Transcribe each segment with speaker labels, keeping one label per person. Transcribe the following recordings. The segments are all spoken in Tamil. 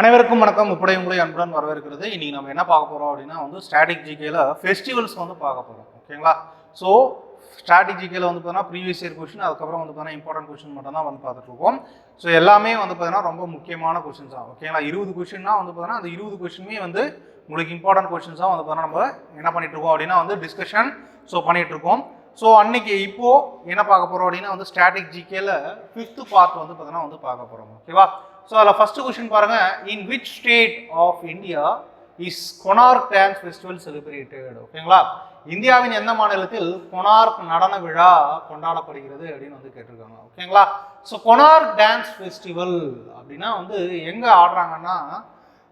Speaker 1: அனைவருக்கும் வணக்கம். முப்படை உங்களை அன்புடன் வரவேற்கிறது. இன்றைக்கி நம்ம என்ன பார்க்க போகிறோம் அப்படின்னா வந்து ஸ்ட்ராட்டஜிக்கையில் ஃபெஸ்டிவல்ஸ் வந்து பார்க்க போகிறோம் ஓகேங்களா? ஸோ ஸ்ட்ராட்டஜிக்கையில் வந்து பார்த்தீங்கன்னா ப்ரீவியஸ் இயர் கொஷின் அதுக்கப்புறம் வந்து பார்த்தீங்கன்னா இம்பார்ட்டன்ட் கொஷின் மட்டும் தான் வந்து பார்த்துட்ருக்கோம் ஸோ எல்லாமே வந்து பார்த்தீங்கன்னா ரொம்ப முக்கியமான கொஷின்ஸ் தான் ஓகேங்களா? இருபது கொஷின்னா வந்து பார்த்தீங்கன்னா அந்த இருபது கொஷினுமே வந்து உங்களுக்கு இம்பார்ட்டன்ட் கொஷின்ஸாக வந்து பார்த்தீங்கன்னா நம்ம என்ன பண்ணிகிட்ருக்கோம் இருக்கோம் அப்படின்னா வந்து டிஸ்கஷன் ஸோ பண்ணிகிட்ருக்கோம் ஸோ அன்னைக்கு இப்போது என்ன பார்க்க போகிறோம் அப்படின்னா வந்து ஸ்ட்ராட்டிக் ஜிகேல ஃபிஃப்த் பார்ட் வந்து பார்த்தீங்கன்னா வந்து பார்க்க போகிறோம் ஓகேவா? ஸோ அதில் ஃபஸ்ட்டு கொஷின் பாருங்கள் in which state of India is Konark dance festival celebrated ஓகேங்களா இந்தியாவின் எந்த மாநிலத்தில் கொனார்க் நடன விழா கொண்டாடப்படுகிறது அப்படின்னு வந்து கேட்டிருக்காங்க. ஓகேங்களா ஸோ கொனார்க் டான்ஸ் ஃபெஸ்டிவல் அப்படின்னா வந்து எங்கே ஆடுறாங்கன்னா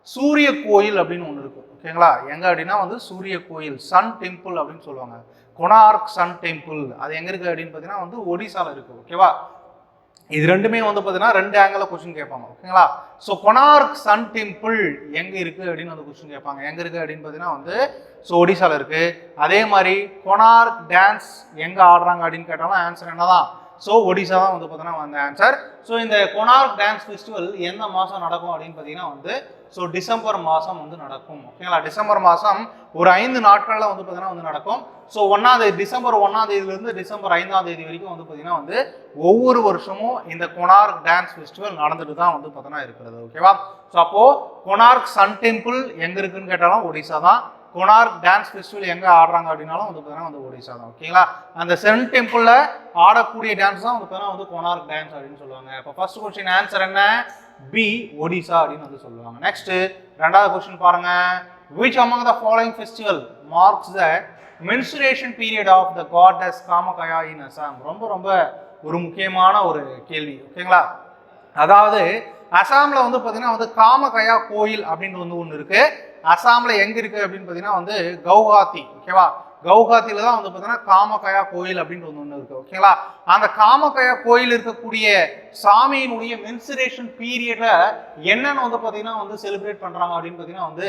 Speaker 1: சூரிய கோயில் அப்படின்னு ஒன்று இருக்கும். ஓகேங்களா எங்கே அப்படின்னா வந்து சூரிய கோயில் சன் டெம்பிள் அப்படின்னு சொல்லுவாங்க. கொனார்க் சன் டெம்பிள் அது எங்கே இருக்குது அப்படின்னு பார்த்தீங்கன்னா வந்து ஒடிசாவில் இருக்குது ஓகேவா இது ரெண்டுமே வந்து பார்த்தீங்கன்னா ரெண்டு ஆங்கில கொஸ்டின் கேட்பாங்க ஓகேங்களா ஸோ கொனார்க் சன் டெம்பிள் எங்கே இருக்குது அப்படின்னு வந்து கொஸ்டின் கேட்பாங்க. எங்கே இருக்குது அப்படின்னு பார்த்தீங்கன்னா வந்து ஸோ ஒடிசாவில் இருக்குது அதே மாதிரி கொனார்க் டான்ஸ் எங்கே ஆடுறாங்க அப்படின்னு கேட்டாலும் ஆன்சர் என்னதான்? ஸோ ஒடிசா தான் வந்து பார்த்தீங்கன்னா வந்த ஆன்சர் ஸோ இந்த கொனார்க் டான்ஸ் ஃபெஸ்டிவல் எந்த மாதம் நடக்கும் அப்படின்னு பார்த்தீங்கன்னா வந்து ஸோ டிசம்பர் மாதம் வந்து நடக்கும். ஓகேங்களா டிசம்பர் மாதம் ஒரு ஐந்து நாட்களில் வந்து பார்த்தீங்கன்னா வந்து நடக்கும். ஸோ ஒன்றாம் தேதி டிசம்பர் ஒன்றாம் தேதியிலேருந்து டிசம்பர் ஐந்தாம் தேதி வரைக்கும் வந்து பார்த்தீங்கன்னா வந்து ஒவ்வொரு வருஷமும் இந்த கொனார்க் டான்ஸ் ஃபெஸ்டிவல் நடந்துட்டு தான் வந்து பார்த்தீங்கன்னா இருக்கிறது. ஓகேவா ஸோ அப்போது கொனார்க் சன் டெம்பிள் எங்கே இருக்குன்னு கேட்டாலும் ஒடிசா தான் கொனார்க் டான்ஸ் ஃபெஸ்டிவல் எங்கே ஆடுறாங்க அப்படின்னாலும் வந்து பார்த்தீங்கன்னா வந்து ஒடிசா தான் ஓகேங்களா அந்த சென் டெம்பிளில் ஆடக்கூடிய டான்ஸ் தான் வந்து பார்த்தீங்கன்னா வந்து கொனார்க் டான்ஸ் அப்படின்னு சொல்லுவாங்க. இப்போ ஃபர்ஸ்ட் கொஸ்டின் ஆன்சர் என்ன? பி ஒடிசா அப்படின்னு வந்து சொல்லுவாங்க. நெக்ஸ்ட் ரெண்டாவது கொஸ்டின் பாருங்க. Which the following festival marks the the period of the the goddess Kamakhya in Assam ரொம்ப ரொம்ப ஒரு முக்கியமான ஒரு கேள்வி ஓகேங்களா அதாவது அசாமில் வந்து பார்த்தீங்கன்னா வந்து காமகயா கோயில் அப்படின்னு வந்து ஒன்று இருக்குது அசாமில் எங்கே இருக்குது அப்படின்னு பார்த்தீங்கன்னா வந்து கவுஹாத்தி ஓகேவா? கவுஹாத்தியில தான் வந்து பார்த்தீங்கன்னா காமகயா கோயில் அப்படின்னு ஒன்று ஒன்று இருக்கு ஓகேங்களா அந்த காமகயா கோயில் இருக்கக்கூடிய சாமியினுடைய மென்சுரேஷன் பீரியட்ல என்னென்னு வந்து பார்த்தீங்கன்னா வந்து செலிப்ரேட் பண்றாங்க அப்படின்னு பார்த்தீங்கன்னா வந்து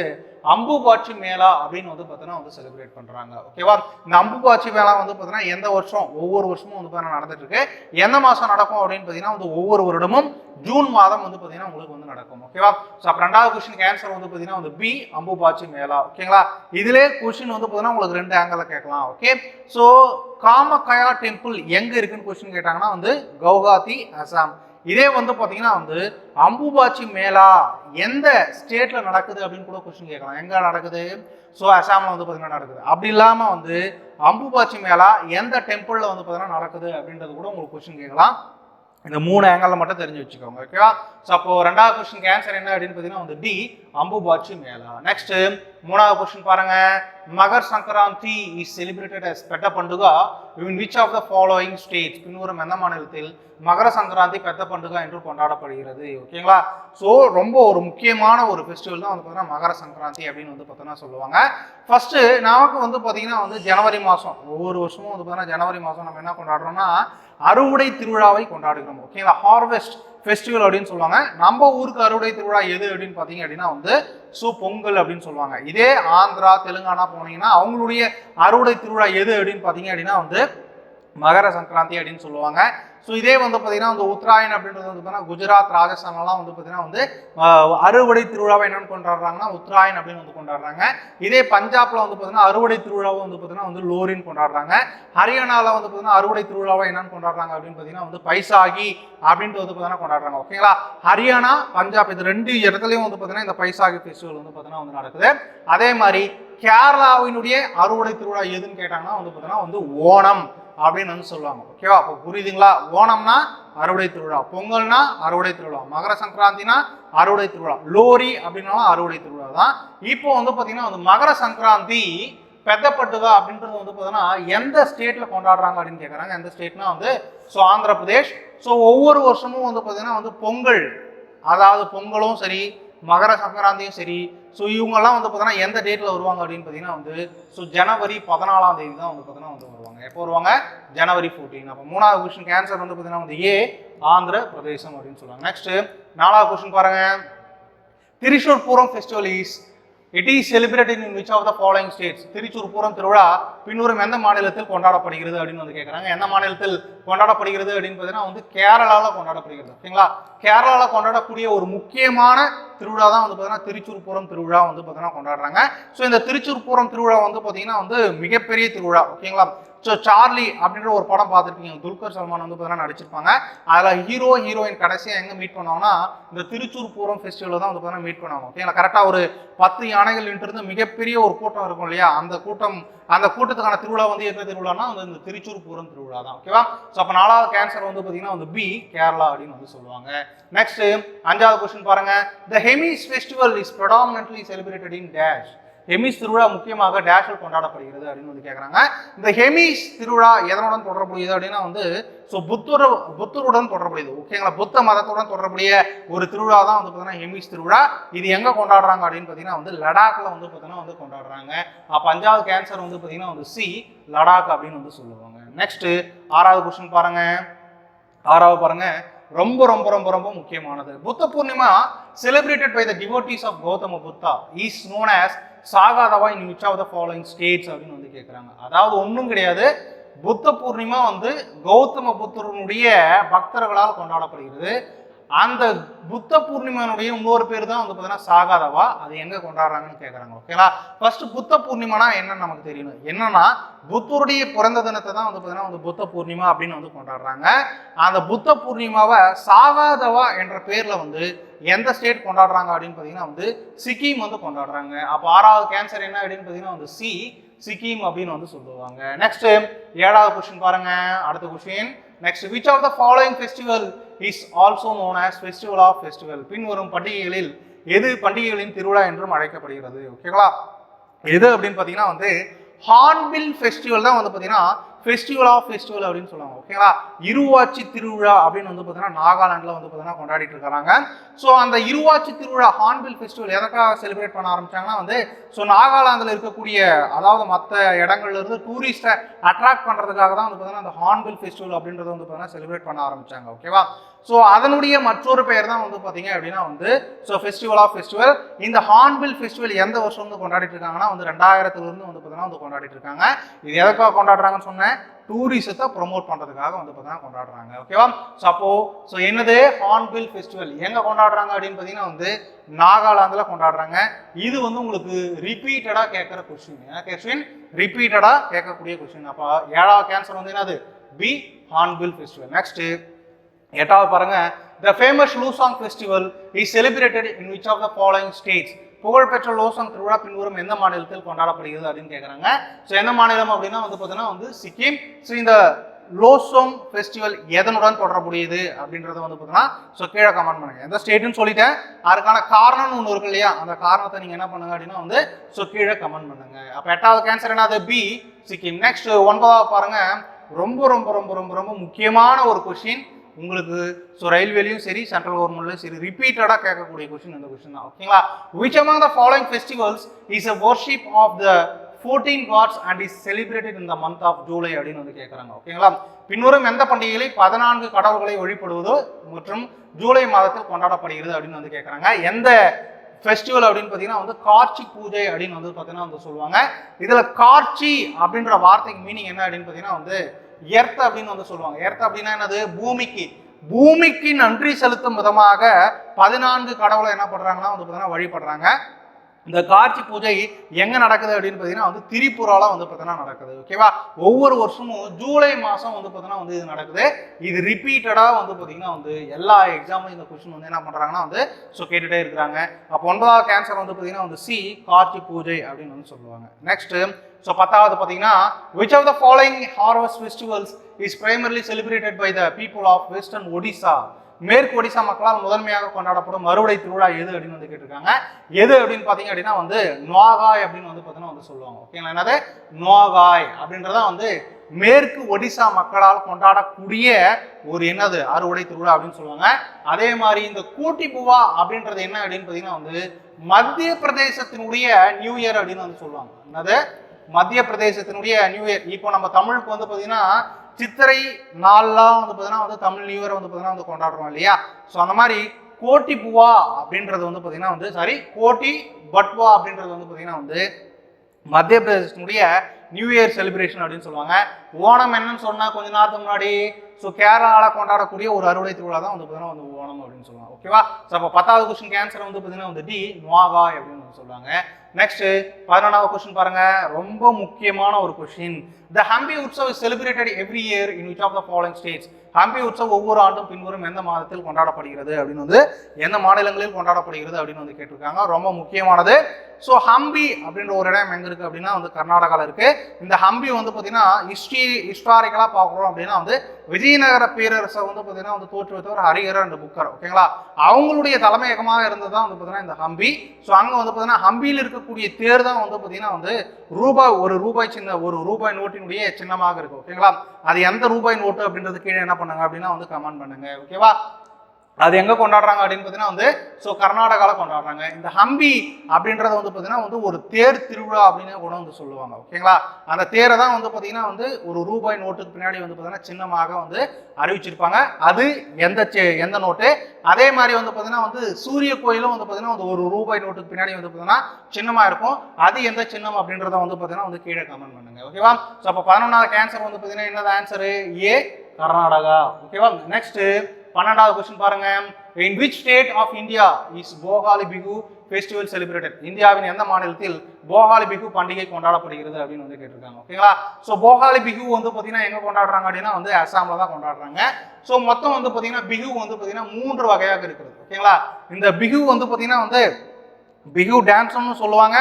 Speaker 1: அம்புபாட்சி மேளா அப்படின்னு வந்து பார்த்தீங்கன்னா வந்து செலிப்ரேட் பண்றாங்க ஓகேவா இந்த அம்புபாட்சி மேளா வந்து பார்த்தீங்கன்னா எந்த வருஷம்? ஒவ்வொரு வருஷமும் வந்து பார்த்தீங்கன்னா நடந்துட்டு இருக்கு. எந்த மாசம் நடக்கும் அப்படின்னு பார்த்தீங்கன்னா வந்து ஒவ்வொரு வருடமும் ஜூன் மாதம் வந்து பார்த்தீங்கன்னா உங்களுக்கு வந்து நடக்கும் ஓகேவா ஸோ அப்போ ரெண்டாவது கொஸ்டின் ஆன்சர் வந்து பார்த்தீங்கன்னா வந்து பி அம்புபாட்சி மேளா ஓகேங்களா இதிலே கொஸ்டின் வந்து பார்த்தீங்கன்னா உங்களுக்கு ரெண்டு ஆங்கிள் கேட்கலாம் ஓகே ஸோ காமகயா டெம்பிள் எங்க இருக்குன்னு கொஸ்டின் கேட்டாங்கன்னா வந்து கவுஹாத்தி அசாம். இதே வந்து பார்த்தீங்கன்னா வந்து அம்புபாச்சி மேளா எந்த ஸ்டேட்ல நடக்குது அப்படின்னு கூட கொஸ்டின் கேட்கலாம். எங்க நடக்குது? ஸோ அசாமில் வந்து பார்த்தீங்கன்னா நடக்குது. அப்படி இல்லாமல் வந்து அம்புபாச்சி மேளா எந்த டெம்பிளில் வந்து பார்த்தீங்கன்னா நடக்குது அப்படின்றது கூட உங்களுக்கு கொஸ்டின் கேட்கலாம். இந்த மூணு ஆங்கிளில் மட்டும் தெரிஞ்சு வச்சுக்கோங்க ஓகேவா ஸோ அப்போ ரெண்டாவது கொஸ்டின் ஆன்சர் என்ன அப்படின்னு பார்த்தீங்கன்னா வந்து டி அம்புபாச்சி மேலா. நெக்ஸ்ட் மூணாவது கொஸ்டின் பாருங்க. மகர் Sankranti is celebrated as Pedda Panduga. In which of the following states பின்வரும் எந்த மாநிலத்தில் மகர சங்கராந்தி பெத்த பண்டுகா என்று கொண்டாடப்படுகிறது? ஓகேங்களா ஸோ ரொம்ப ஒரு முக்கியமான ஒரு ஃபெஸ்டிவல் தான் வந்து பார்த்தீங்கன்னா மகர சங்கராந்தி அப்படின்னு வந்து பார்த்தோன்னா சொல்லுவாங்க. ஃபர்ஸ்ட் நமக்கு வந்து பார்த்தீங்கன்னா வந்து ஜனவரி மாதம் ஒவ்வொரு வருஷமும் வந்து பார்த்தீங்கன்னா ஜனவரி மாதம் நம்ம என்ன கொண்டாடுறோம்னா அறுவடை திருவிழாவை கொண்டாடுகிறோம் ஓகேங்களா ஹார்வெஸ்ட் ஃபெஸ்டிவல் அப்படின்னு சொல்லுவாங்க. நம்ம ஊருக்கு அறுவடை திருவிழா எது அப்படின்னு பார்த்தீங்க அப்படின்னா வந்து சு பொங்கல் அப்படின்னு சொல்லுவாங்க. இதே ஆந்திரா தெலுங்கானா போனீங்கன்னா அவங்களுடைய அறுவடை திருவிழா எது அப்படின்னு பார்த்தீங்க அப்படின்னா வந்து மகர சங்கராந்தி அப்படின்னு சொல்லுவாங்க. ஸோ இதே வந்து பார்த்தீங்கன்னா வந்து உத்தராயன் அப்படின்றது வந்து பார்த்தீங்கன்னா குஜராத் ராஜஸ்தான்லாம் வந்து பார்த்தீங்கன்னா வந்து அறுவடை திருவிழாவை என்னென்னு கொண்டாடுறாங்கன்னா உத்தராயன் அப்படின்னு வந்து கொண்டாடுறாங்க. இதே பஞ்சாப்ல வந்து பார்த்தீங்கன்னா அறுவடை திருவிழாவை வந்து பார்த்தீங்கன்னா வந்து லோரின்னு கொண்டாடுறாங்க. ஹரியானாவில் வந்து பார்த்தீங்கன்னா அறுவடை திருவிழாவை என்னன்னு கொண்டாடுறாங்க அப்படின்னு பார்த்தீங்கன்னா வந்து பைசாகி அப்படின்ட்டு வந்து பார்த்தீங்கன்னா கொண்டாடுறாங்க. ஓகேங்களா ஹரியானா பஞ்சாப் இது ரெண்டு இடத்துலையும் வந்து பார்த்தீங்கன்னா இந்த பைசாகி ஃபெஸ்டிவல் வந்து பார்த்தீங்கன்னா வந்து நடக்குது. அதே மாதிரி கேரளாவினுடைய அறுவடை திருவிழா எதுன்னு கேட்டாங்கன்னா வந்து பார்த்தீங்கன்னா வந்து ஓணம். அப்படின்னு வந்து சொல்லுவாங்க. ஓகேவா அப்போ புரியுதுங்களா? ஓணம்னா அறுவடை திருவிழா பொங்கல்னா அறுவடை திருவிழா மகர சங்கராந்தினா அறுவடை திருவிழா லோரி அப்படின்னாலும் அறுவடை திருவிழா தான். இப்போ வந்து பார்த்தீங்கன்னா வந்து மகர சங்கராந்தி பெத்தப்பட்டுதா அப்படின்றது வந்து பார்த்தீங்கன்னா எந்த ஸ்டேட்டில் கொண்டாடுறாங்க அப்படின்னு கேட்குறாங்க எந்த ஸ்டேட்னா வந்து ஸோ ஆந்திர பிரதேஷ் ஸோ ஒவ்வொரு வருஷமும் வந்து பார்த்தீங்கன்னா வந்து பொங்கல். அதாவது பொங்கலும் சரி மகர சங்கராந்தியும் சரி ஸோ இவங்கெல்லாம் வந்து பார்த்தோன்னா எந்த டேட்டில் வருவாங்க அப்படின்னு பார்த்தீங்கன்னா வந்து ஸோ ஜனவரி பதினாலாம் தேதி தான் வந்து பார்த்தோன்னா வந்து வருவாங்க. எப்போ வருவாங்க? ஜனவரி ஃபோர்டீன் அப்போ மூணாவது கொஸ்டின் ஆன்சர் வந்து பார்த்தீங்கன்னா வந்து ஏ ஆந்திர பிரதேசம் அப்படின்னு சொல்லுவாங்க. நெக்ஸ்ட் நாலாவது கொஸ்டின் பாருங்க. Thrissur Pooram festival is it is celebrated in which of the following states Thrissur Pooram திருவிழா பின்வரும் எந்த மாநிலத்தில் கொண்டாடப்படுகிறது அப்படின்னு வந்து கேட்குறாங்க எந்த மாநிலத்தில் கொண்டாடப்படுகிறது அப்படின்னு பார்த்தீங்கன்னா வந்து கேரளாவில் கொண்டாடப்படுகிறது. ஓகேங்களா கேரளாவில் கொண்டாடக்கூடிய ஒரு முக்கியமான திருவிழா தான் வந்து பார்த்தீங்கன்னா திருச்சூர் பூரம் திருவிழா வந்து பார்த்தீங்கன்னா கொண்டாடுறாங்க. ஸோ இந்த திருச்சூர் பூரம் திருவிழா வந்து பார்த்தீங்கன்னா வந்து மிகப்பெரிய திருவிழா. ஓகேங்களா? ஸோ சார்லி அப்படின்ற ஒரு படம் பார்த்துருப்பீங்க. துல்கர் சல்மான் வந்து பார்த்தீங்கன்னா நடிச்சிருப்பாங்க. அதில் ஹீரோ ஹீரோயின் கடைசியாக எங்கே மீட் பண்ணோம்னா இந்த திருச்சூர் பூரம் ஃபெஸ்டிவலில் தான் வந்து பார்த்தீங்கன்னா மீட் பண்ணுவாங்க ஓகேங்களா கரெக்டாக ஒரு பத்து யானைகள் இருந்து மிகப்பெரிய ஒரு கூட்டம் இருக்கும் இல்லையா? அந்த கூட்டம் அந்த கூட்டத்துக்கான திருவிழா வந்து எந்த திருவிழானா வந்து இந்த திருச்சூர் பூரம் திருவிழா தான். ஓகேவா ஸோ அப்போ நாலாவது கேன்சர் வந்து பார்த்தீங்கன்னா வந்து பி கேரளா அப்படின்னு வந்து சொல்லுவாங்க. நெக்ஸ்ட் அஞ்சாவது கொஸ்டின் பாருங்க. The Hemis festival is predominantly celebrated in dash Hemis திருவிழா முக்கியமாக டேஷில் கொண்டாடப்படுகிறது அப்படின்னு வந்து கேட்குறாங்க இந்த ஹெமிஸ் திருவிழா எதனுடன் தொடர்புடையது அப்படின்னா வந்து ஸோ புத்தர் புத்தருடன் தொடர்புடையது. ஓகேங்களா புத்த மதத்துடன் தொடர்புடைய ஒரு திருவிழா தான் வந்து பார்த்தீங்கன்னா ஹெமிஸ் திருவிழா. இது எங்கே கொண்டாடுறாங்க அப்படின்னு பார்த்தீங்கன்னா வந்து லடாக்கில் வந்து பார்த்தீங்கன்னா வந்து கொண்டாடுறாங்க. அப்போ அஞ்சாவது கேன்சர் வந்து பார்த்தீங்கன்னா வந்து சி லடாக் அப்படின்னு வந்து சொல்லுவாங்க. நெக்ஸ்ட் ஆறாவது கொஸ்டின் பாருங்க. ஆறாவது பாருங்க. ரொம்ப ரொம்ப ரொம்ப ரொம்ப முக்கியமானது. Buddha Purnima celebrated by the devotees of Gautama Buddha is known as Saga Dawa in which of the following states அப்படின்னு வந்து கேட்குறாங்க அதாவது ஒன்றும் கிடையாது. புத்த பூர்ணிமா வந்து கௌதம புத்தருடைய பக்தர்களால் கொண்டாடப்படுகிறது. அந்த புத்த பூர்ணிமானுடைய இன்னொரு பேர் தான் வந்து பார்த்தீங்கன்னா சாகாதவா? அது எங்க கொண்டாடுறாங்கன்னு கேட்குறாங்க ஓகேங்களா ஃபர்ஸ்ட் புத்த பூர்ணிமானா என்னன்னு நமக்கு தெரியணும். என்னன்னா புத்தருடைய பிறந்த தினத்தை தான் வந்து பார்த்தீங்கன்னா வந்து புத்த பூர்ணிமா அப்படின்னு வந்து கொண்டாடுறாங்க. அந்த புத்த பூர்ணிமாவை சாகாதவா என்ற பேர்ல வந்து எந்த ஸ்டேட் கொண்டாடுறாங்க அப்படின்னு பார்த்தீங்கன்னா வந்து சிக்கிம் வந்து கொண்டாடுறாங்க. அப்போ ஆறாவது கேன்சர் என்ன அப்படின்னு பார்த்தீங்கன்னா வந்து சி சிக்கிம் அப்படின்னு வந்து சொல்லுவாங்க. நெக்ஸ்ட் ஏழாவது கொஸ்டின் பாருங்க அடுத்த question next which of the following festival is also known as festival of festival பின்வரும் பண்டிகைகளில் எது பண்டிகைகளின் திருவிழா என்றும் அழைக்கப்படுகிறது. ஓகேங்களா எது அப்படின்னு பார்த்தீங்கன்னா வந்து ஹார்ன்பில் ஃபெஸ்டிவல் தான் வந்து பார்த்தீங்கன்னா ஃபெஸ்டிவல் ஆஃப் ஃபெஸ்டிவல் அப்படின்னு சொல்லுவாங்க. ஓகேங்களா இருவாச்சி திருவிழா அப்படின்னு வந்து பார்த்தீங்கன்னா நாகாலாண்டில் வந்து பார்த்தீங்கன்னா கொண்டாடிட்டு இருக்கிறாங்க ஸோ அந்த இருவாச்சி திருவிழா ஹார்ன்பில் ஃபெஸ்டிவல் எதற்காக செலிப்ரேட் பண்ண ஆரம்பிச்சாங்கன்னா வந்து ஸோ நாகாலாந்தில் இருக்கக்கூடிய அதாவது மற்ற இடங்கள்ல இருந்து டூரிஸ்ட்டை அட்ராக்ட் பண்ணுறதுக்காக தான் வந்து பார்த்தீங்கன்னா அந்த ஹார்ன்பில் ஃபெஸ்டிவல் அப்படின்றத வந்து பார்த்தீங்கன்னா செலிப்ரேட் பண்ண ஆரம்பிச்சாங்க. ஓகேவா ஸோ அதனுடைய மற்றொரு பெயர் தான் வந்து பார்த்தீங்க அப்படின்னா வந்து ஸோ ஃபெஸ்டிவல் ஆஃப் ஃபெஸ்டிவல் இந்த ஹார்ன்பில் ஃபெஸ்டிவல் எந்த வருஷம் வந்து கொண்டாடிட்டு இருக்காங்கன்னா வந்து ரெண்டாயிரத்துலேருந்து வந்து பார்த்தீங்கன்னா வந்து கொண்டாடிட்டு இருக்காங்க. இது எதுக்காக கொண்டாடுறாங்கன்னு சொன்னேன். டூரிசத்தை ப்ரொமோட் பண்ணுறதுக்காக வந்து பார்த்தீங்கன்னா கொண்டாடுறாங்க. ஓகேவா ஸோ அப்போ ஸோ என்னது? ஹார்ன்பில் ஃபெஸ்டிவல் எங்கே கொண்டாடுறாங்க அப்படின்னு பார்த்தீங்கன்னா வந்து நாகாலாந்தில் கொண்டாடுறாங்க. இது வந்து உங்களுக்கு ரிப்பீட்டடாக கேட்குற கொஸ்டின் ஏன்னா கொஸ்டின் ரிப்பீட்டடாக கேட்கக்கூடிய கொஸ்டின் அப்போ ஏழாவது கேன்சர் வந்து என்னது? பி ஹார்ன்பில் ஃபெஸ்டிவல் நெக்ஸ்ட்டு எட்டாவது பாருங்க. The famous Losoong festival is celebrated in which of the following states புகழ்பெற்ற லோசாங் திருவிழா பின்வரும் எந்த மாநிலத்தில் கொண்டாடப்படுகிறது அப்படின்னு கேட்குறாங்க ஸோ எந்த மாநிலம் அப்படின்னா வந்து பார்த்தீங்கன்னா வந்து சிக்கிம். ஸோ இந்த லோசோங் ஃபெஸ்டிவல் எதனுடன் தொடர்புடையது அப்படின்றத வந்து பார்த்தீங்கன்னா ஸோ கீழே கமெண்ட் பண்ணுங்க. எந்த ஸ்டேட்டுன்னு சொல்லிட்டேன். அதுக்கான காரணம்னு ஒன்று இருக்கு இல்லையா? அந்த காரணத்தை நீங்கள் என்ன பண்ணுங்க அப்படின்னா வந்து ஸோ கீழே கமெண்ட் பண்ணுங்க. அப்போ எட்டாவது கேன்சர் என்னது? பி சிக்கிம். நெக்ஸ்ட் ஒன்பதாவது பாருங்க. ரொம்ப ரொம்ப ரொம்ப ரொம்ப ரொம்ப முக்கியமான ஒரு கொஷின் உங்களுக்கு ஸோ ரயில்வேலையும் சரி சென்ட்ரல் கவர்மெண்ட்லையும் சரி ரிப்பீட்டடாக கேட்கக்கூடிய கொஷின் இந்த கொஷின் தான். ஓகேங்களா which among the following festivals is a worship of the fourteen gods and is celebrated இந்த மந்த் ஆஃப் ஜூலை அப்படின்னு வந்து கேட்குறாங்க. ஓகேங்களா பின்வரும் எந்த பண்டிகைகளை பதினான்கு கடவுள்களை வழிபடுவதோ மற்றும் ஜூலை மாதத்தில் கொண்டாடப்படுகிறது அப்படின்னு வந்து கேட்குறாங்க. எந்த ஃபெஸ்டிவல் அப்படின்னு பார்த்தீங்கன்னா வந்து கார்ச்சி பூஜை அப்படின்னு வந்து பார்த்தீங்கன்னா வந்து சொல்லுவாங்க. இதில் கார்ச்சி அப்படின்ற வார்த்தைக்கு மீனிங் என்ன அப்படின்னு பார்த்தீங்கன்னா வந்து எர்த் அப்படின்னு வந்து சொல்லுவாங்க. எர்த் அப்படின்னா என்னது? பூமிக்கு. பூமிக்கு நன்றி செலுத்தும் விதமாக பதினான்கு கடவுளை என்ன பண்றாங்கன்னா வந்து பார்த்தீங்கன்னா வழிபடுறாங்க. இந்த காட்சி பூஜை எங்க நடக்குது அப்படின்னு பார்த்தீங்கன்னா வந்து திரிபுரால வந்து பார்த்தீங்கன்னா நடக்குது ஓகேவா ஒவ்வொரு வருஷமும் ஜூலை மாதம் வந்து பார்த்தீங்கன்னா வந்து இது நடக்குது. இது ரிப்பீட்டடாக வந்து பார்த்தீங்கன்னா வந்து எல்லா எக்ஸாமும் இந்த கொஸ்டின் வந்து என்ன பண்ணுறாங்கன்னா வந்து ஸோ கேட்டுட்டே இருக்கிறாங்க. அப்போ ஒன்பதாவது கேன்சர் வந்து பார்த்தீங்கன்னா வந்து சி காட்சி பூஜை அப்படின்னு வந்து சொல்லுவாங்க. நெக்ஸ்ட் ஸோ பத்தாவது பார்த்தீங்கன்னா which of the following harvest festivals is primarily celebrated by the people of western Odisha மேற்கு ஒடிசா மக்களால் முதன்மையாக கொண்டாடப்படும் மறுவடை திருவிழா எது அப்படின்னு வந்து கேட்டிருக்காங்க. எது அப்படின்னு பார்த்தீங்க அப்படின்னா வந்து நோகாய் அப்படின்னு வந்து பார்த்தீங்கன்னா வந்து சொல்லுவாங்க. ஓகேங்களா என்னது? நோகாய் அப்படின்றத வந்து மேற்கு ஒடிசா மக்களால் கொண்டாடக்கூடிய ஒரு என்னது? அறுவடை திருவிழா அப்படின்னு சொல்லுவாங்க. அதே மாதிரி இந்த கூட்டிபூவா அப்படின்றது என்ன அப்படின்னு பார்த்தீங்கன்னா வந்து மத்திய பிரதேசத்தினுடைய நியூ இயர் அப்படின்னு வந்து சொல்லுவாங்க. என்னது? மத்திய பிரதேசத்தினுடைய நியூ இயர். இப்போ நம்ம தமிழுக்கு வந்து பார்த்தீங்கன்னா சித்திரை நாள்லாம் வந்து பார்த்தீங்கன்னா வந்து தமிழ் நியூ இயர் வந்து பார்த்தீங்கன்னா வந்து கொண்டாடுறோம் இல்லையா? ஸோ அந்த மாதிரி கோட்டி பூவா அப்படின்றது வந்து பார்த்தீங்கன்னா வந்து சாரி கோட்டி பட்வா அப்படின்றது வந்து பார்த்தீங்கன்னா வந்து மத்திய பிரதேசனுடைய நியூ இயர் செலிப்ரேஷன் அப்படின்னு சொல்லுவாங்க. ஓணம் என்னன்னு சொன்னா கொஞ்ச நேரத்துக்கு முன்னாடி ஸோ கேரளாவில் கொண்டாடக்கூடிய ஒரு அறுவடை திருவிழா தான் வந்து பார்த்தீங்கன்னா வந்து ஓணம் அப்படின்னு சொல்லுவாங்க. ஓகேவா ஸோ அப்போ பத்தாவது கொஸ்டின் கேன்சர் வந்து பார்த்தீங்கன்னா வந்து டி நுவாகா அப்படின்னு வந்து சொல்லுவாங்க நெக்ஸ்ட் பதினொன்றாவது கொஸ்டின் பாருங்க. ரொம்ப முக்கியமான ஒரு question the Hampi Utsav is celebrated every year in which of the following states Hampi Utsav ஒவ்வொரு ஆண்டும் பின்வரும் எந்த மாதத்தில் கொண்டாடப்படுகிறது அப்படின்னு வந்து எந்த மாநிலங்களில் கொண்டாடப்படுகிறது அப்படின்னு வந்து கேட்டிருக்காங்க. ரொம்ப முக்கியமானது. ஸோ ஹம்பி அப்படின்ற ஒரு இடம் எங்க இருக்கு அப்படின்னா வந்து கர்நாடகாவில் இருக்கு. இந்த ஹம்பி வந்து பார்த்தீங்கன்னா ஹிஸ்ட்ரி ஹிஸ்டாரிக்கலாக பார்க்குறோம் அப்படின்னா வந்து விஜயநகர பேரரசை வந்து பார்த்தீங்கன்னா வந்து தோற்றுவித்தவர் ஹரிஹரர் அண்ட் புக்கர் ஓகேங்களா? அவங்களுடைய தலைமையகமாக இருந்தது தான் வந்து பார்த்தீங்கன்னா இந்த ஹம்பி. ஸோ அங்கே வந்து பார்த்தீங்கன்னா ஹம்பியில் இருக்கக்கூடிய தேர் தான் வந்து பார்த்தீங்கன்னா வந்து ரூபாய் ஒரு ரூபாய் சின்ன ஒரு ரூபாய் நோட்டினுடைய சின்னமாக இருக்கும் ஓகேங்களா? அது எந்த ரூபாய் நோட்டு அப்படின்றது கீழே என்ன பண்ணுங்க அப்படின்னா வந்து கமெண்ட் பண்ணுங்க ஓகேவா? அது எங்க கொண்டாடுறாங்க அப்படின்னு பார்த்தீங்கன்னா வந்து ஸோ கர்நாடகாவில் கொண்டாடுறாங்க. இந்த ஹம்பி அப்படின்றத வந்து பார்த்தீங்கன்னா வந்து ஒரு தேர் திருவிழா அப்படின்னு கூட வந்து சொல்லுவாங்க. ஓகேங்களா? அந்த தேரை தான் வந்து பார்த்தீங்கன்னா வந்து ஒரு ரூபாய் நோட்டுக்கு பின்னாடி வந்து பார்த்தீங்கன்னா சின்னமாக வந்து அறிவிச்சிருப்பாங்க. அது எந்த எந்த நோட்டு? அதே மாதிரி வந்து பார்த்தீங்கன்னா வந்து சூரிய கோயிலும் வந்து பார்த்தீங்கன்னா வந்து ஒரு ரூபாய் நோட்டுக்கு பின்னாடி வந்து பார்த்தீங்கன்னா சின்னமாக இருக்கும். அது எந்த சின்னம் அப்படின்றத வந்து பார்த்தீங்கன்னா வந்து கீழே கமெண்ட் பண்ணுங்க. ஓகேவா? ஸோ அப்போ பதினொன்றாவது கேன்சர் வந்து பார்த்தீங்கன்னா என்னது ஆன்சரு ஏ கர்நாடகா. ஓகேவா? நெக்ஸ்ட்டு பன்னெண்டாவது கொஸ்டின் பாருங்க. In which state of India is Bhogali Bihu festival celebrated இந்தியாவின் எந்த மாநிலத்தில் போகாலி பிகு பண்டிகை கொண்டாடப்படுகிறது அப்படின்னு வந்து கேட்டிருக்காங்க. ஓகேங்களா ஸோ போகாலி பிகு வந்து பார்த்தீங்கன்னா எங்கே கொண்டாடுறாங்க அப்படின்னா வந்து அசாமில் தான் கொண்டாடுறாங்க. ஸோ மொத்தம் வந்து பார்த்தீங்கன்னா பிகு வந்து பார்த்தீங்கன்னா மூன்று வகையாக இருக்கிறது ஓகேங்களா இந்த பிகு வந்து பார்த்தீங்கன்னா வந்து பிகு டான்ஸ்னு சொல்லுவாங்க.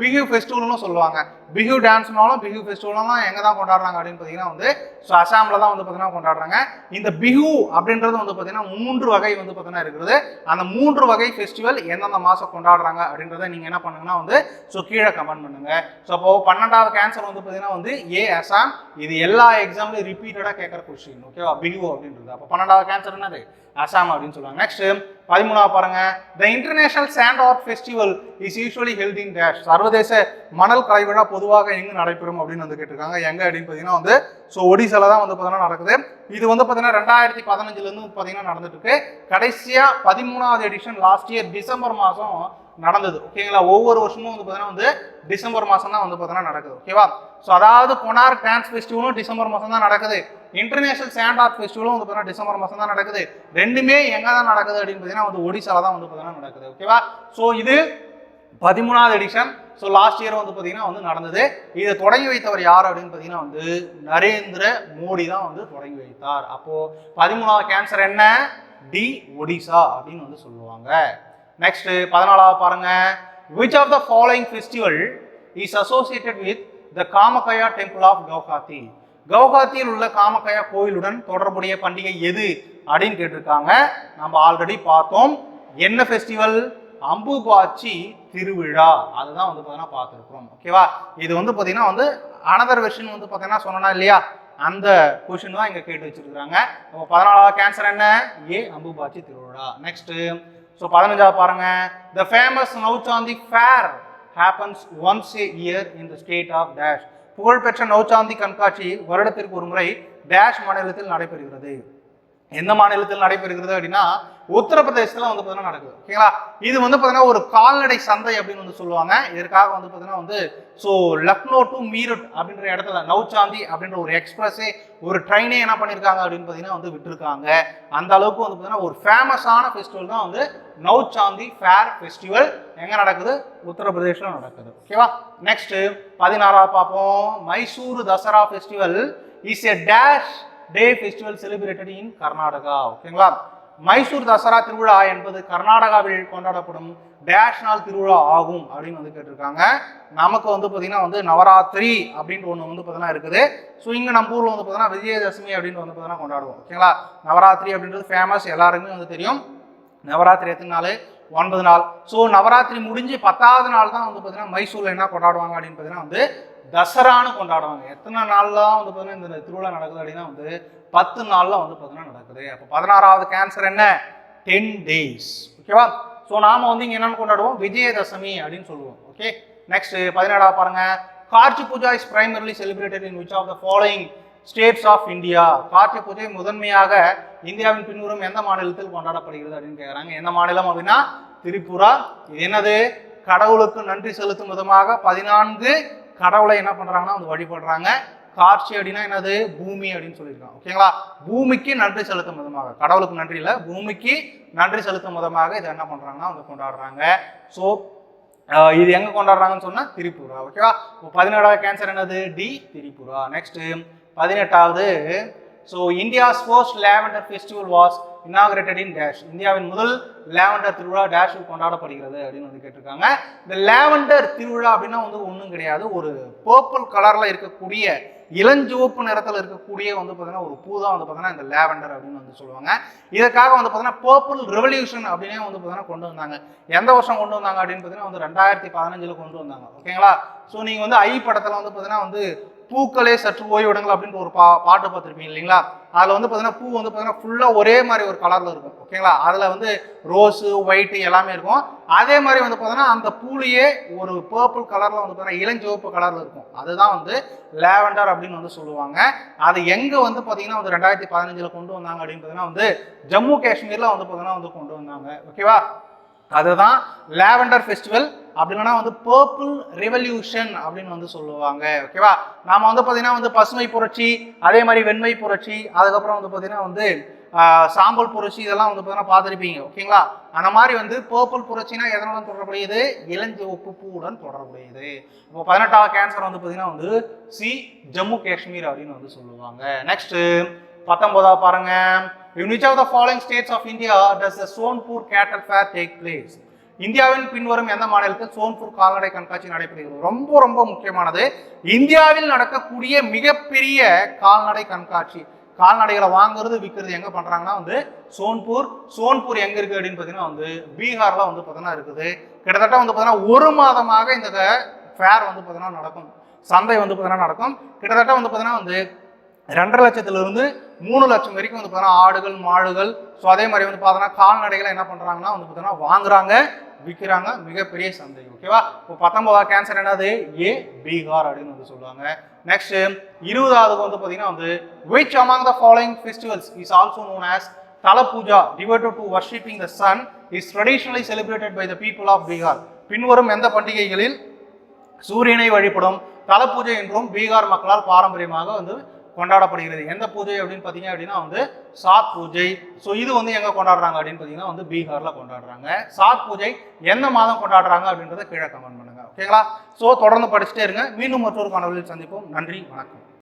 Speaker 1: பிகு ஃபெஸ்டிவல்னு சொல்லுவாங்க. பிஹு டான்ஸ்னாலும் பிஹு ஃபெஸ்டிவலும் எங்கே தான் கொண்டாடுறாங்க அப்படின்னு பார்த்தீங்கன்னா வந்து ஸோ அசாமில் தான் வந்து பார்த்தீங்கன்னா கொண்டாடுறாங்க. இந்த பிஹு அப்படின்றது வந்து பார்த்தீங்கன்னா மூன்று வகை வந்து பார்த்தீங்கன்னா இருக்குது. அந்த மூன்று வகை ஃபெஸ்டிவல் எந்தெந்த மாதம் கொண்டாடுறாங்க அப்படின்றத நீங்கள் என்ன பண்ணுங்கன்னா வந்து ஸோ கீழே கமெண்ட் பண்ணுங்க. ஸோ அப்போ பன்னெண்டாவது கேன்சர் வந்து பார்த்தீங்கன்னா வந்து ஏ அசாம். இது எல்லா எக்ஸாம்லையும் ரிப்பீட்டடாக கேட்குற கொஸ்டின் ஓகேவா பிஹு அப்படின்றது. அப்போ பன்னெண்டாவது கேன்சர் என்னது? அசாம் அப்படின்னு சொல்லுவாங்க. நெக்ஸ்ட் பதிமூணாவது பாருங்க. The international sand art festival is usually held in dash சர்வதேச மணல் கலைவிழா பொதுவாக எங்கு நடைபெறும் அப்படின்னு வந்து கேட்டிருக்காங்க. எங்க அப்படின்னு பார்த்தீங்கன்னா வந்து ஸோ ஒடிசால தான் வந்து பார்த்தீங்கன்னா நடக்குது. இது வந்து பார்த்தீங்கன்னா ரெண்டாயிரத்தி பதினஞ்சுலேருந்து பார்த்தீங்கன்னா நடந்துட்டு இருக்கு கடைசியா பதிமூணாவது எடிஷன் லாஸ்ட் இயர் டிசம்பர் மாதம் நடந்தது. ஓகேங்களா ஒவ்வொரு வருஷமும் வந்து பார்த்தீங்கன்னா வந்து டிசம்பர் மாதம் தான் வந்து பார்த்தீங்கன்னா நடக்குது. ஓகேவா ஸோ அதாவது கொனார்க் டான்ஸ் ஃபெஸ்டிவலும் டிசம்பர் மாதம் தான் நடக்குது. இன்டர்நேஷனல் சாண்ட் ஆர்ட் ஃபெஸ்டிவலும் வந்து பார்த்தீங்கன்னா டிசம்பர் மாதம் தான் நடக்குது. ரெண்டுமே எங்கே தான் நடக்குது அப்படின்னு பார்த்தீங்கன்னா வந்து ஒடிசால தான் வந்து பார்த்தீங்கன்னா நடக்குது. ஓகேவா ஸோ இது பதிமூணாவது எடிஷன் ஸோ லாஸ்ட் இயர் வந்து பார்த்தீங்கன்னா வந்து நடந்தது. இதை தொடங்கி வைத்தவர் யார் அப்படின்னு பார்த்தீங்கன்னா வந்து நரேந்திர மோடி தான் வந்து தொடங்கி வைத்தார். அப்போது பதிமூணாவது கேன்சர் என்ன? டி ஒடிசா அப்படின்னு வந்து சொல்லுவாங்க. நெக்ஸ்ட் பதினாலாவது பாருங்க. Which of the following festival is associated with the Kamakhya temple of Guwahati கவுஹாத்தியில் உள்ள காமகயா கோயிலுடன் தொடர்புடைய பண்டிகை எது அப்படின்னு கேட்டிருக்காங்க. நம்ம ஆல்ரெடி பார்த்தோம். என்ன ஃபெஸ்டிவல் அம்புபாச்சி திருவிழா. அதுதான் வந்து பார்த்தீங்கன்னா பார்த்துருக்குறோம். ஓகேவா இது வந்து பார்த்தீங்கன்னா வந்து அனதர் வெர்ஷன் வந்து பார்த்தீங்கன்னா சொன்னா இல்லையா? அந்த கொஷின் தான் இங்கே கேட்டு வச்சிருக்காங்க இப்போ பதினாலாவது கேன்சர் என்ன? ஏ அம்புபாச்சி திருவிழா. நெக்ஸ்ட் ஸோ பதினஞ்சாவது பாருங்க. The famous Nauchandi fair happens once a year in the state of dash புகழ்பெற்ற நௌச்சாந்தி கண்காட்சி வருடத்திற்கு ஒரு முறை டேஷ் மாநிலத்தில் நடைபெறுகிறது. எந்த மாநிலத்தில் நடைபெறுகிறது அப்படின்னா உத்தரப்பிரதேசத்துல வந்து பார்த்தீங்கன்னா நடக்குது. ஓகேங்களா? இது வந்து பார்த்தீங்கன்னா ஒரு கால்நடை சந்தை அப்படின்னு வந்து சொல்லுவாங்க. இதற்காக வந்து பார்த்தீங்கன்னா வந்து ஸோ லக்னோ டு மீரட் அப்படின்ற இடத்துல நவ்சாந்தி அப்படின்ற ஒரு எக்ஸ்பிரஸே ஒரு ட்ரெயினே என்ன பண்ணியிருக்காங்க அப்படின்னு பார்த்தீங்கன்னா வந்து விட்டுருக்காங்க. அந்த அளவுக்கு வந்து பார்த்தீங்கன்னா ஒரு ஃபேமஸான ஃபெஸ்டிவல் தான் வந்து நௌச்சாந்தி ஃபேர் ஃபெஸ்டிவல் எங்க நடக்குது? உத்தரப்பிரதேசில் நடக்குது. ஓகேவா? நெக்ஸ்ட் பதினாறாவது பார்ப்போம். Mysore Dasara festival is a dash day festival celebrated in Karnataka ஓகேங்களா? மைசூர் தசரா திருவிழா என்பது கர்நாடகாவில் கொண்டாடப்படும் டேஷ் நாள் திருவிழா ஆகும் அப்படின்னு வந்து கேட்டிருக்காங்க. நமக்கு வந்து பார்த்தீங்கன்னா வந்து நவராத்திரி அப்படின்ற ஒன்று வந்து பார்த்தீங்கன்னா இருக்குது. ஸோ இங்கே நம்ம ஊரில் வந்து பார்த்தீங்கன்னா விஜயதசமி அப்படின்னு வந்து பார்த்தீங்கன்னா கொண்டாடுவோம். ஓகேங்களா நவராத்திரி அப்படின்றது ஃபேமஸ் எல்லாருக்குமே வந்து தெரியும். நவராத்திரி எத்தனை நாள்? ஒன்பது நாள். ஸோ நவராத்திரி முடிஞ்சு பத்தாவது நாள் தான் வந்து பார்த்தீங்கன்னா மைசூரில் என்ன கொண்டாடுவாங்க அப்படின்னு பார்த்தீங்கன்னா வந்து தசரான்னு கொண்டாடுவாங்க. எத்தனை நாள்லாம் வந்து பார்த்தீங்கன்னா இந்த திருவிழா நடக்குது அப்படின்னா வந்து பத்து நாள்ல வந்து பார்த்தீங்கன்னா நடக்குது. அப்போ பதினாறாவது கேன்சர் என்ன? டென் டேஸ் ஓகேவா ஸோ நாம வந்து இங்கே என்னென்னு கொண்டாடுவோம்? விஜயதசமி அப்படின்னு சொல்லுவோம். ஓகே நெக்ஸ்ட் பதினேழாவது பாருங்க. Karthi Puja is primarily celebrated in which of the following states of India Karthigai பூஜை முதன்மையாக இந்தியாவின் பின்வரும் எந்த மாநிலத்தில் கொண்டாடப்படுகிறது அப்படின்னு கேட்குறாங்க எந்த மாநிலம் அப்படின்னா? திரிபுரா. இது என்னது? கடவுளுக்கு நன்றி செலுத்தும் விதமாக பதினான்கு கடவுளை என்ன பண்ணுறாங்கன்னா வந்து வழிபடுறாங்க. காட்சி அப்படின்னா என்னது? பூமி அப்படின்னு சொல்லியிருக்காங்க. ஓகேங்களா? பூமிக்கு நன்றி செலுத்தும் விதமாக. கடவுளுக்கு நன்றி இல்லை. பூமிக்கு நன்றி செலுத்தும் விதமாக இதை என்ன பண்ணுறாங்கன்னா வந்து கொண்டாடுறாங்க. ஸோ இது எங்கே கொண்டாடுறாங்கன்னு சொன்னால் திரிபுரா. ஓகேவா? இப்போ பதினேழாவது கேன்சர் என்னது? டி திரிபுரா. நெக்ஸ்ட்டு பதினெட்டாவது so India's first lavender festival was inaugurated in dash இந்தியாவின் முதல் லேவண்டர் திருவிழா டேஷில் கொண்டாடப்படுகிறது அப்படின்னு வந்து கேட்டிருக்காங்க. இந்த லேவண்டர் திருவிழா அப்படின்னா வந்து ஒன்றும் கிடையாது. ஒரு பர்பிள் கலரில் இருக்கக்கூடிய இளஞ்சிவப்பு நிறத்தில் இருக்கக்கூடிய வந்து பார்த்தீங்கன்னா ஒரு பூ தான் வந்து பார்த்தீங்கன்னா இந்த லேவண்டர் அப்படின்னு வந்து சொல்லுவாங்க. இதற்காக வந்து பார்த்தீங்கன்னா பர்பிள் ரெவல்யூஷன் அப்படின்னே வந்து பார்த்தீங்கன்னா கொண்டு வந்தாங்க. எந்த வருஷம் கொண்டு வந்தாங்க அப்படின்னு பார்த்தீங்கன்னா வந்து ரெண்டாயிரத்தி பதினஞ்சில் கொண்டு வந்தாங்க. ஓகேங்களா? ஸோ நீங்கள் வந்து ஐ படத்தில் வந்து பார்த்தீங்கன்னா வந்து பூக்களே சற்று ஓய்விடுங்கள் அப்படின்ற ஒரு பா பாட்டு பார்த்துருப்பீங்க இல்லைங்களா? அதில் வந்து பார்த்தீங்கன்னா பூ வந்து பார்த்தீங்கன்னா ஃபுல்லாக ஒரே மாதிரி ஒரு கலரில் இருக்கும். ஓகேங்களா அதில் வந்து ரோஸு ஒயிட்டு எல்லாமே இருக்கும். அதே மாதிரி வந்து பார்த்தீங்கன்னா அந்த பூலையே ஒரு பர்பிள் கலரில் வந்து பார்த்தீங்கன்னா இளஞ்சிவப்பு கலரில் இருக்கும். அதுதான் வந்து லேவண்டர் அப்படின்னு வந்து சொல்லுவாங்க. அது எங்கே வந்து பார்த்தீங்கன்னா வந்து ரெண்டாயிரத்தி பதினஞ்சில் கொண்டு வந்தாங்க அப்படின்னு பார்த்தீங்கன்னா வந்து ஜம்மு காஷ்மீரில் வந்து பார்த்தீங்கன்னா வந்து கொண்டு வந்தாங்க. ஓகேவா அதுதான் லேவண்டர் ஃபெஸ்டிவல் அப்படி இல்லைன்னா வந்து பர்பிள் ரெவல்யூஷன் அப்படின்னு வந்து சொல்லுவாங்க ஓகேவா நாம வந்து பார்த்தீங்கன்னா வந்து பசுமை புரட்சி அதே மாதிரி வெண்மை புரட்சி அதுக்கப்புறம் வந்து பார்த்தீங்கன்னா வந்து சாம்பல் புரட்சி இதெல்லாம் வந்து பார்த்தீங்கன்னா பார்த்துருப்பீங்க ஓகேங்களா அந்த மாதிரி வந்து பர்பிள் புரட்சினா எதனுடன் தொடர்புடையது? இளஞ்சிவப்பு பூவுடன் தொடர்புடையது. இப்போ பதினெட்டாவது கேன்சர் வந்து பார்த்தீங்கன்னா வந்து சி ஜம்மு காஷ்மீர் அப்படின்னு வந்து சொல்லுவாங்க. நெக்ஸ்ட் பத்தொன்பதாவது பாருங்க. In which of the following states of India does the Sonepur cattle fair take place இந்தியாவின் பின்வரும் எந்த மாநிலத்தில்? சோன்பூர் கால்நடை கண்காட்சி நடைபெறுகிறது. ரொம்ப ரொம்ப முக்கியமானது இந்தியாவில் நடக்கக்கூடிய மிகப்பெரிய கால்நடை கண்காட்சி. கால்நடைகளை வாங்குறது விற்கிறது எங்க பண்றாங்கன்னா வந்து சோன்பூர். சோன்பூர் எங்க இருக்கு அப்படின்னு பார்த்தீங்கன்னா வந்து பீகார்ல வந்து பார்த்தீங்கன்னா இருக்குது. கிட்டத்தட்ட வந்து பார்த்தீங்கன்னா ஒரு மாதமாக இந்த ஃபேர் வந்து பார்த்தீங்கன்னா நடக்கும். சந்தை வந்து பார்த்தீங்கன்னா நடக்கும். கிட்டத்தட்ட வந்து பார்த்தீங்கன்னா வந்து ரெண்டரை லட்சத்திலிருந்து மூணு லட்சம் வரைக்கும் வந்து பார்த்தீங்கன்னா ஆடுகள் மாடுகள். ஸோ அதே மாதிரி வந்து பார்த்தோன்னா கால்நடைகளை என்ன பண்ணுறாங்கன்னா வந்து பார்த்தீங்கன்னா வாங்குறாங்க. விற்கிறாங்க மிகப்பெரிய சந்தை ஓகேவா இப்போ பத்தொன்பதாவது கேன்சர் என்னது? ஏ பீகார் அப்படின்னு வந்து சொல்லுவாங்க. நெக்ஸ்ட் இருபதாவது வந்து பார்த்தீங்கன்னா வந்து which among the following festivals is also known as தல Puja devoted to worshipping the sun is traditionally celebrated by the people of Bihar பின்வரும் எந்த பண்டிகைகளில்? சூரியனை வழிபடும் தல பூஜை என்றும் பீகார் மக்களால் பாரம்பரியமாக வந்து கொண்டாடப்படுகிறது. எந்த பூஜை அப்படின்னு பார்த்தீங்க அப்படின்னா வந்து சாத் பூஜை. ஸோ இது வந்து எங்கே கொண்டாடுறாங்க அப்படின்னு பார்த்தீங்கன்னா வந்து பீகாரில் கொண்டாடுறாங்க. சாத் பூஜை எந்த மாதம் கொண்டாடுறாங்க அப்படின்றத கீழே கமெண்ட் பண்ணுங்க. ஓகேங்களா ஸோ தொடர்ந்து படிச்சுட்டே இருங்க. மீண்டும் மற்றொரு காணொலியில் சந்திப்போம். நன்றி வணக்கம்.